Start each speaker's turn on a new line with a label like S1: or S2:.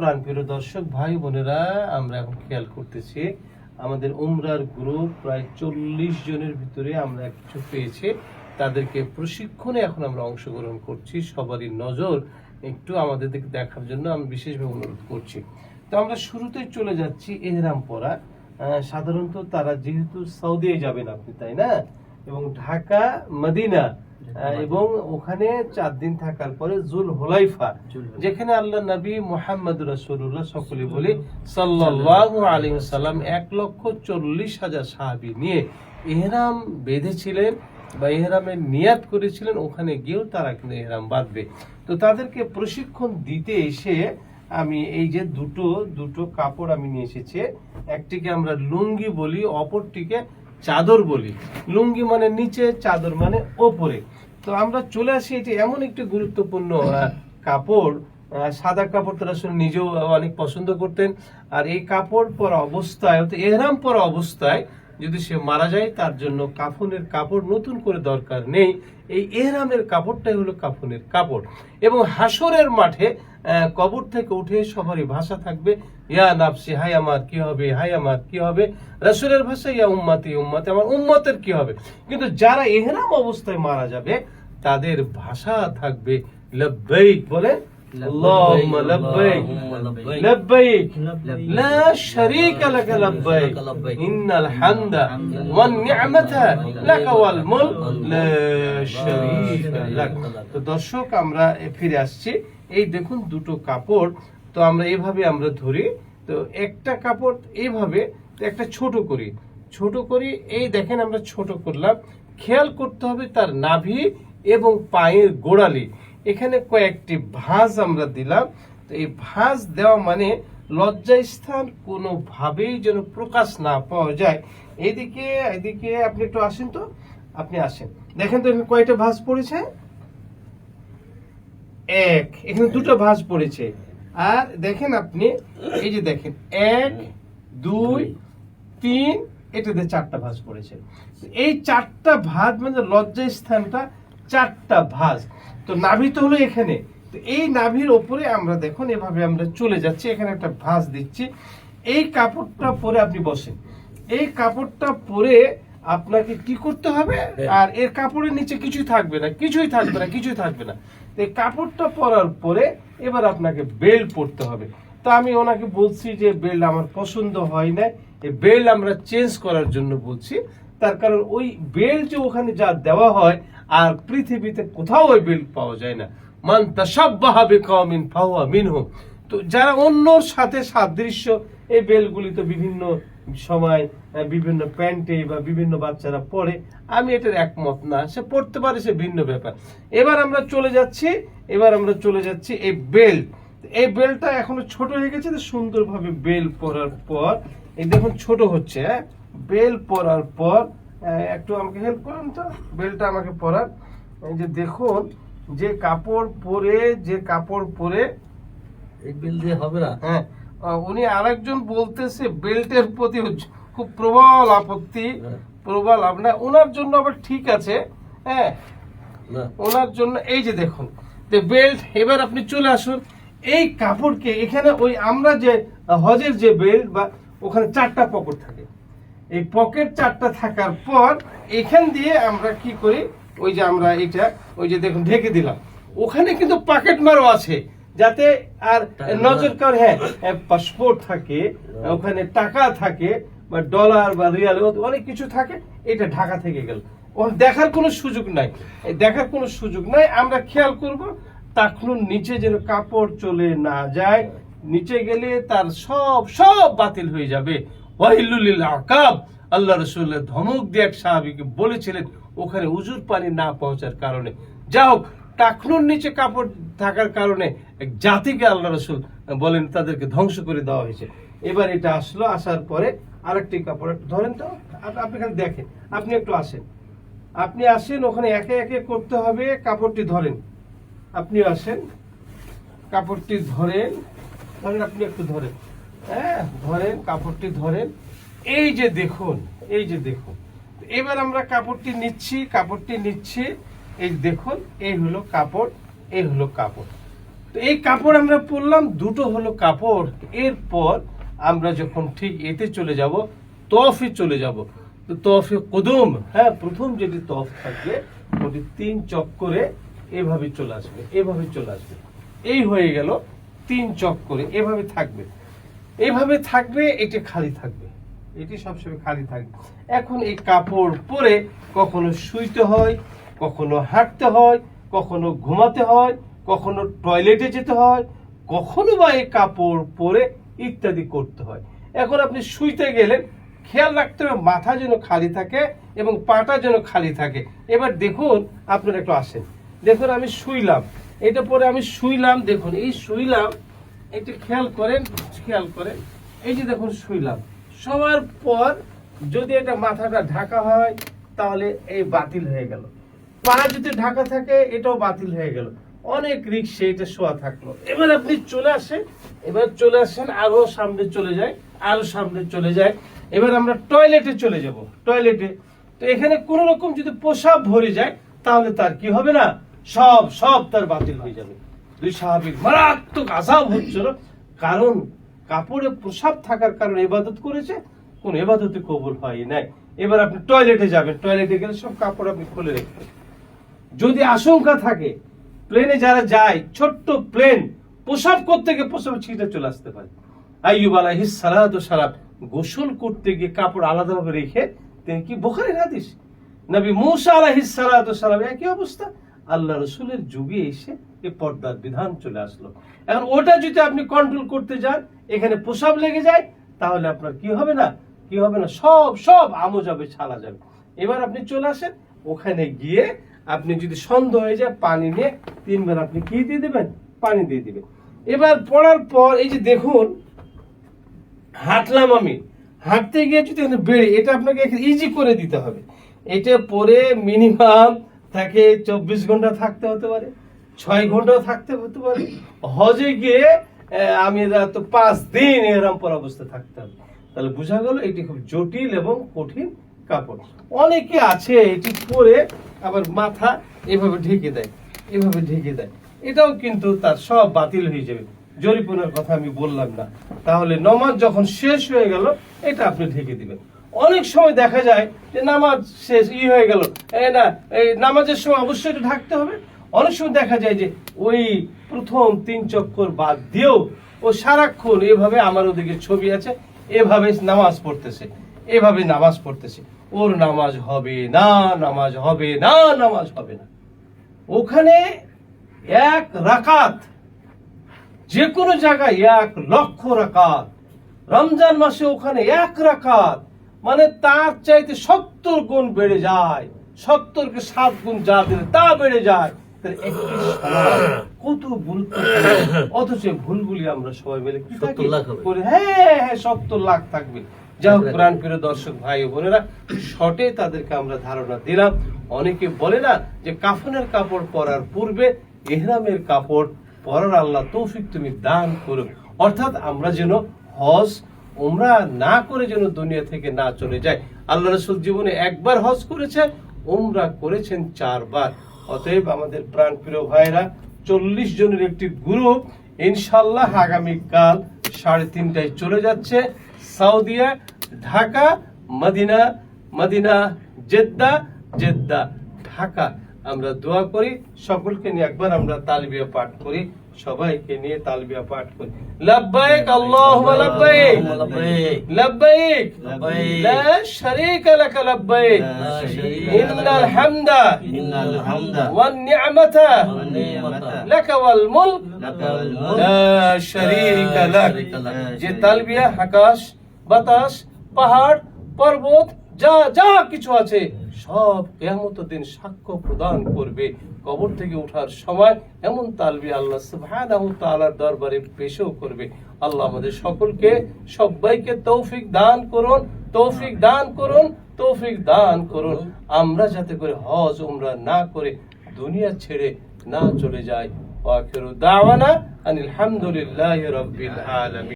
S1: প্রাণপ্রিয় দর্শক, ভাই বোনেরা, আমরা এখন খেয়াল করতেছি, আমাদের উমরার গ্রুপ প্রায় চল্লিশ জনের ভিতরে আমরা কিছু পেয়েছি। তাদেরকে প্রশিক্ষণে এখন আমরা অংশগ্রহণ করছি। সবারই নজর একটু আমাদের দেখার জন্য আমি বিশেষভাবে অনুরোধ করছি। তো আমরা শুরুতেই চলে যাচ্ছি এহরাম পরা সাধারণত তারা যেহেতু সৌদি যাবেন আপনি, তাই না? এবং ঢাকা, মদিনা এবং ওখানে চার দিন থাকার পরে জুল হোলাইফা যেখানে আল্লাহ নবী মোহাম্মদ রাসূলুল্লাহ সকলে বলি সাল্লাল্লাহু আলাইহি সাল্লাম এক লক্ষ চল্লিশ হাজার সাহাবি নিয়ে এহরাম বেঁধেছিলেন বা ইহরামের নিয়াত করেছিলেন ওখানে গিয়েও তারা কিন্তু এহরাম বাঁধবে। তো তাদেরকে প্রশিক্ষণ দিতে এসে আমি এই যে দুটো দুটো কাপড় আমি নিয়ে এসেছি একটিকে আমরা লুঙ্গি বলি অপরটিকে চাদর বলি। লুঙ্গি মানে নিচে, চাদর মানে ওপরে। তো আমরা চলে আসি এটি এমন একটি গুরুত্বপূর্ণ কাপড়। সাদা কাপড় তারা নিজেও অনেক পছন্দ করতেন। আর এই কাপড় পরা অবস্থায়, অর্থাৎ এহরাম পরা অবস্থায় যদি সে মারা যায়, তার জন্য কাফনের কাপড় নতুন করে দরকার নেই। এই এহরামের কাপড়টাই হলো কাফনের কাপড়। এবং হাসরের মাঠে কবর থেকে উঠে সবারই ভাষা থাকবে, ইয়া নাফসি হাই আমার, কি হবে? হাই আমার, কি হবে? রসুলের ভাষা ইয়া উম্মাতি উম্মাতি, আমার উম্মতের কি হবে? কিন্তু যারা এহরাম অবস্থায় মারা যাবে, তাদের ভাষা থাকবে লব্বাইক। বলে اللهم لبيك لبيك لا شريك لك لبيك إن الحمد والنعمة لك والملك لا شريك لك তো দর্শক আমরা ফিরে আসছি এই দেখুন দুটো কাপড় তো আমরা এভাবে আমরা ধরি তো একটা কাপড় এইভাবে তো একটা ছোট করি ছোট করি এই দেখেন আমরা ছোট করলাম খেয়াল করতে হবে তার নাভি এবং পায়ের গোড়ালি এখানে কয়েকটি ভাঁজ আমরা দিলাম। তো এই ভাঁজ দেওয়া মানে লজ্জাস্থান কোনোভাবেই যেন প্রকাশ না পাওয়া যায়। এইদিকে এদিকে আপনি একটু আসেন তো। আপনি আসেন। দেখেন তো এখানে কয়টা ভাঁজ পড়েছে? এক। এখানে দুটো ভাঁজ পড়েছে। আর দেখেন আপনি, এই যে দেখেন, এক, দুই, তিন, এটাতে চারটা ভাঁজ পড়েছে। এই চারটা ভাঁজ মানে লজ্জা স্থানটা চারটা ভাঁজ। তো নাভি তো হলো এখানে। তো এই নাভির ওপরে আমরা দেখুন এভাবে আমরা চলে যাচ্ছি এখানে একটা ভাঁজ দিচ্ছি। এই কাপড়টা পরে আপনি বসেন। এই কাপড়টা পরে আপনাকে কি করতে হবে? আর এর কাপড়ের নিচে কিছুই থাকবে না কিছুই থাকবে না কিছুই থাকবে না। এই কাপড়টা পরার পরে এবার আপনাকে বেল্ট পরতে হবে। তো আমি ওনাকে বলছি যে বেল্ট আমার পছন্দ হয় না এই বেল্ট আমরা চেঞ্জ করার জন্য বলছি। তার কারণ ওই বেল্ট যে ওখানে যা দেওয়া হয়, আর পৃথিবীতে কোথাও ওই বেল্ট পাওয়া যায় না। মান তাসাব্বাহা বিকাউমিন ফাহুয়া মিনহুম তো যারা অন্যর সাথে সাদৃশ্য, এই বেলগুলি তো বিভিন্ন সময় বিভিন্ন প্যান্টে বা বিভিন্ন বাচ্চারা পরে। আমি এটার একমত না, সে পড়তে পারে, সে ভিন্ন ব্যাপার। এবার আমরা চলে যাচ্ছি, এবার আমরা চলে যাচ্ছি এই বেল্ট এই বেলটা এখনও ছোট হয়ে গেছে সুন্দরভাবে বেল পরার পর, এই দেখুন ছোট হচ্ছে হ্যাঁ? বেল পরার পর একটু আমাকে হেল্প করুন তো? বেলটা আমাকে পরার এই যে দেখুন যে কাপড় পরে যে কাপড় পরে
S2: এই বিল দিয়ে হবে না?
S1: হ্যাঁ উনি আরেকজন বলতেছে বেল্টের প্রতি খুব প্রবল আপত্তি
S2: হ্যাঁ।
S1: প্রবল আপনার ওনার জন্য আবার ঠিক আছে হ্যাঁ। ওনার জন্য এই যে দেখুন বেল্ট এবার আপনি চলে আসুন। এই কাপড়কে এখানে ওই আমরা যে হজের যে বেল্ট বা ওখানে চারটা পকেট থাকে। এই পকেট চারটা থাকার পর এখান দিয়ে আমরা কি করি? ওই যে আমরা এটা ওই যে দেখুন ঢেকে দিলাম। ওখানে কিন্তু পকেট মারও আছে যাতে আর নজর কার হ্যাঁ পাসপোর্ট থাকে ওখানে টাকা থাকে বা ডলার বা রিয়াল অনেক কিছু থাকে এটা ঢাকা থেকে গেল। দেখার কোনো সুযোগ নাই। দেখার কোনো সুযোগ নাই। আমরা খেয়াল করব টাকনুর নিচে যেন কাপড় চলে না যায় নিচে গেলে তার সব সব বাতিল হয়ে যাবে। ওয়াইলুলিল আকাব। আল্লাহ রসুল্লাহ ধমক দিয়ে এক সাহাবিকে বলেছিলেন, ওখানে উজুর পানি না পৌঁছার কারণে। যা হোক, টাকনুর নিচে কাপড় থাকার কারণে এক জাতিকে আল্লাহ রসুল বলেন, তাদেরকে ধ্বংস করে দেওয়া হয়েছে। এবার এটা আসলো, আসার পরে আরেকটি কাপড়, ধরেন তো, আপ- আপনি এখানে দেখেন, আপনি একটু আসেন। আপনি আসেন, ওখানে একে একে করতে হবে, কাপড়টি ধরেন। আপনি আসেন, কাপড়টি ধরেন ধরেন আপনি একটু ধরেন। হ্যাঁ ধরেন, কাপড়টি ধরেন। এই যে দেখুন, এই যে দেখুন। এবার আমরা কাপড়টি নিচ্ছি কাপড়টি নিচ্ছি। এই দেখুন, এই হলো কাপড়, এই হলো কাপড়। তো এই কাপড় আমরা পরলাম, দুটো হলো কাপড়। এরপর আমরা যখন ঠিক এতে চলে যাব, তফে চলে যাব। তো তফে কদম হ্যাঁ প্রথম যেটি তফ থাকবে ওটি তিন চক্করে এভাবে চলে আসবে, এভাবে চলে আসবে। এই হয়ে গেল, তিন চক্করে এভাবে থাকবে। এভাবে থাকবে, এটি খালি থাকবে। এটি সবসময় খালি থাকবে। এখন এই কাপড় পরে কখনো শুইতে হয়, কখনো হাঁটতে হয়, কখনো ঘুমাতে হয়, কখনো টয়লেটে যেতে হয়, কখনো বা এই কাপড় পরে ইত্যাদি করতে হয়। এখন আপনি শুইতে গেলেন খেয়াল রাখতে হবে, মাথা যেন খালি থাকে এবং পাটা যেন খালি থাকে। এবার দেখুন, আপনারা একটু আসেন। দেখুন, আমি শুইলাম। এটা পরে আমি শুইলাম, দেখুন, এই শুইলাম একটু খেয়াল করেন খেয়াল করেন। এই যে দেখুন, শুইলাম। শোয়ার পর যদি এটা মাথাটা ঢাকা হয়, তাহলে এই বাতিল হয়ে গেল। পা যদি ঢাকা থাকে, এটাও বাতিল হয়ে গেল। অনেক রিক্সে এটা শোয়া থাকল। এবার আপনি চলে আসেন, এবার চলে আসেন, আরও সামনে চলে যায়, আরও সামনে চলে যায়। এবার আমরা টয়লেটে চলে যাব, টয়লেটে। তো এখানে কোন রকম যদি পোশাক ভরে যায়, তাহলে তার কি হবে না? সব সব তার বাতিল হয়ে যাবে। দুই স্বাভাবিক মারাত্মক আশাও হচ্ছিল। কারণ কাপড়ে প্রসাব থাকার কারণে এবাদত করেছে, কোন এবাদতে কবুল হয় নাই। এবার আপনি টয়লেটে যাবেন, টয়লেটে গেলে সব কাপড় আপনি খুলে রাখবেন যদি আশঙ্কা থাকে, প্লেনে যারা যায়, ছোট্ট প্লেন, প্রসাব করতে গিয়ে প্রসাব ছিটে চলে আসতে পারে। আইয়ুব আলাইহিস সালাতু সালাম গোসল করতে গিয়ে কাপড় আলাদাভাবে রেখে, তিনি কি বোখারের হাদিস? নবী মুসা আলাইহিস সালাতু সালাম একই অবস্থা। আল্লাহ রসুলের যুগে এসে এই পর্দার বিধান চলে আসলো। এখন ওটা যদি আপনি কন্ট্রোল করতে যান, এখানে প্রসাব লেগে যায়, তাহলে আপনার কি হবে না? কি হবে না? সব সব আমো যাবে, ছালা যাবে। এবার আপনি চলে আসেন, ওখানে গিয়ে আপনি যদি সন্দেহ হয়ে যায়, পানি নিয়ে তিনবার আপনি কি দিয়ে দেবেন? পানি দিয়ে দিবেন। এবার পড়ার পর, এই যে দেখুন, হাঁটলাম আমি। হাঁটতে গিয়ে যদি বেড়ে, এটা আপনাকে ইজি করে দিতে হবে। এটা পরে মিনিমাম তাকে চব্বিশ ঘণ্টা থাকতে হতে পারে, ছয় ঘন্টাও থাকতে হতে পারে। হজে গিয়ে আমি তো পাঁচ দিন এরম পর অবস্থা থাকতে হবে। তাহলে বোঝা গেল এটি খুব জটিল এবং কঠিন কাপড়। অনেকে আছে এটি পরে আবার মাথা এভাবে ঢেকে দেয়, এভাবে ঢেকে দেয়। এটাও কিন্তু তার সব বাতিল হয়ে যাবে। জরিপনের কথা আমি বললাম না। তাহলে নমাজ যখন শেষ হয়ে গেল, এটা আপনি ঢেকে দিবেন। অনেক সময় দেখা যায় যে নামাজ শেষ, ই হয়ে গেল। না, এই নামাজের সময় অবশ্যই এটা ঢাকতে হবে। অনেক সময় দেখা যায় যে ওই প্রথম তিন চক্কর বাদ দিয়েও ও সারাক্ষণ এভাবে আমার ওদিকে ছবি আছে, এভাবে নামাজ পড়তেছে, এভাবে নামাজ পড়তেছে। ওর নামাজ হবে না, নামাজ হবে না, নামাজ হবে না। ওখানে এক রাকাত যে কোনো জায়গায় এক লক্ষ রাকাত। রমজান মাসে ওখানে এক রাকাত। মানে তার চাইতে সত্তর গুণ বেড়ে যায়। সত্তরকে সাত গুণ যা দিলে তা বেড়ে যায়। কত গুরুত্বপূর্ণ। অথচ ভুলগুলি আমরা সবাই মিলে কি থাকি?
S2: 70 লাখ হবে।
S1: করে হ্যাঁ হ্যাঁ সত্তর লাখ থাকবে। যাই হোক কোরআন প্রিয় দর্শক ভাই ও বোনেরা শর্টে তাদেরকে আমরা ধারণা দিলাম। অনেকে বলে না যে কাফনের কাপড় পরার পূর্বে এহরামের কাপড় পরার আল্লাহ তৌফিক তুমি দান করো অর্থাৎ আমরা যেন হজ ওমরা না করে যেন দুনিয়া থেকে না চলে যায়। আল্লাহ রসুল জীবনে একবার হজ করেছে ওমরা করেছেন চারবার। অতএব আমাদের প্রাণ প্রিয় ভাইরা চল্লিশ জনের একটি গ্রুপ ইনশাল্লাহ আগামীকাল সাড়ে তিনটায় চলে যাচ্ছে। Saudia, Dhaka, Medina Medina, Jeddah Jeddah, Dhaka. আমরা দোয়া করি, সকলকে নিয়ে একবার আমরা তালবিয়া পাঠ করি। সবাইকে নিয়ে তালবিয়া পাঠ করি। লাব্বাইক আল্লাহুম্মা লাব্বাইক।
S2: লাব্বাইক।
S1: লা শারীকা লাক লাব্বাইক। ইন্নাল হামদা।
S2: ইন্নাল হামদা।
S1: ওয়ান নি'মাতা লাক ওয়াল মুলক। লা
S2: শারীকা লাক।
S1: যে তালবিয়া আকাশ বাতাস পাহাড় পর্বত যা যা কিছু আছে সব কেমত দিন সাক্ষ্য প্রদান করবে। কবর থেকে ওঠার সময় এমন তালবি আল্লাহ সুবহানাহু তাআলার দরবারে পেশও করবে। আল্লাহ আমাদের সকলকে, সবাইকে তৌফিক দান করুন, তৌফিক দান করুন, তৌফিক দান করুন। আমরা যাতে করে হজ, উমরা না করে দুনিয়া ছেড়ে না চলে যাই। ওয়াখিরু দাওয়ানা আনিল হামদুলিল্লাহি রাব্বিল আলামিন।